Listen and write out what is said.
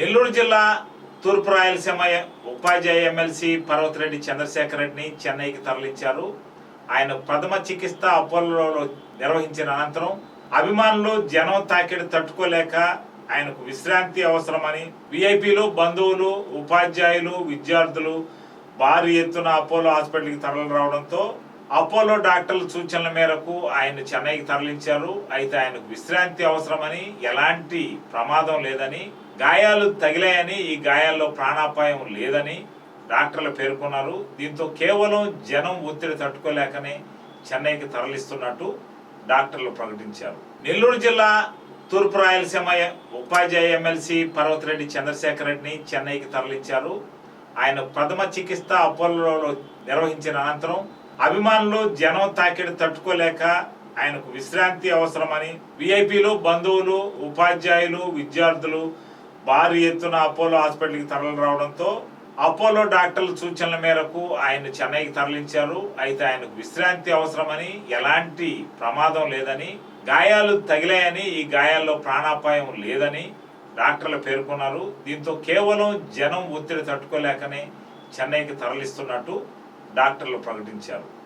నెల్లూరు జిల్లా తూర్పు రాయలసీమ ఉపాధ్యాయ ఎమ్మెల్సీ పర్వతిరెడ్డి చంద్రశేఖర్ రెడ్డిని చెన్నైకి తరలించారు. ఆయన ప్రథమ చికిత్స అపోలో నిర్వహించిన అనంతరం అభిమానులు జనం తాకిడి తట్టుకోలేక ఆయనకు విశ్రాంతి అవసరమని విఐపీలు బంధువులు ఉపాధ్యాయులు విద్యార్థులు భారీ ఎత్తున అపోలో హాస్పిటల్కి తరలి రావడంతో అపోలో డాక్టర్ల సూచనల మేరకు ఆయన చెన్నైకి తరలించారు. అయితే ఆయనకు విశ్రాంతి అవసరమని ఎలాంటి ప్రమాదం లేదని గాయాలు తగిలాయని ఈ గాయాల్లో ప్రాణాపాయం లేదని డాక్టర్లు పేర్కొన్నారు. దీంతో కేవలం జనం ఒత్తిడి తట్టుకోలేకనే చెన్నైకి తరలిస్తున్నట్టు డాక్టర్లు ప్రకటించారు. నెల్లూరు జిల్లా తూర్పు రాయలసీమ ఉపాధ్యాయ ఎమ్మెల్సీ పర్వతిరెడ్డి చంద్రశేఖర్ రెడ్డిని చెన్నైకి తరలించారు. ఆయన ప్రథమ చికిత్స అపోలో నిర్వహించిన అనంతరం అభిమానులు జనం తాకిడి తట్టుకోలేక ఆయనకు విశ్రాంతి అవసరమని విఐపీలు బంధువులు ఉపాధ్యాయులు విద్యార్థులు భారీ ఎత్తున అపోలో హాస్పిటల్కి తరలి రావడంతో అపోలో డాక్టర్ల సూచనల మేరకు ఆయన చెన్నైకి తరలించారు. అయితే ఆయనకు విశ్రాంతి అవసరమని ఎలాంటి ప్రమాదం లేదని గాయాలు తగిలాయని ఈ గాయాల్లో ప్రాణాపాయం లేదని డాక్టర్లు పేర్కొన్నారు. దీంతో కేవలం జనం ఒత్తిడి తట్టుకోలేకనే చెన్నైకి తరలిస్తున్నట్టు డాక్టర్లు ప్రకటించారు.